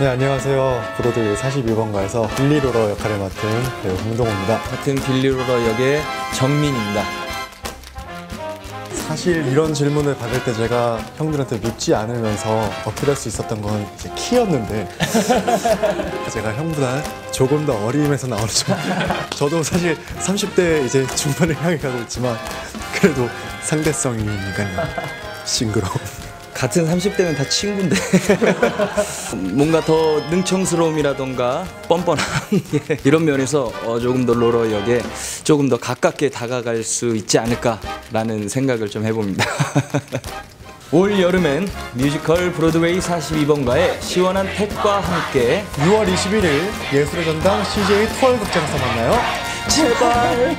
네, 안녕하세요. 브로드웨이 42번가에서 빌리로러 역할을 맡은 배우 홍동호입니다. 같은 빌리로러 역의 정민입니다. 사실 이런 질문을 받을 때 제가 형들한테 묻지 않으면서 어필할 수 있었던 건 이제 키였는데 제가 형보다 조금 더 어리면서 나오는 점 저도 사실 30대 이제 중반을 향해 가고 있지만 그래도 상대성이니까요. 싱그러움. 같은 30대면 다 친구인데 뭔가 더 능청스러움이라던가 뻔뻔함 예, 이런 면에서 어, 조금 더 로러 역에 조금 더 가깝게 다가갈 수 있지 않을까라는 생각을 좀 해봅니다. 올 여름엔 뮤지컬 브로드웨이 42번가의 시원한 택과 함께 6월 21일 예술의 전당 CJ 투어 극장에서 만나요. 제발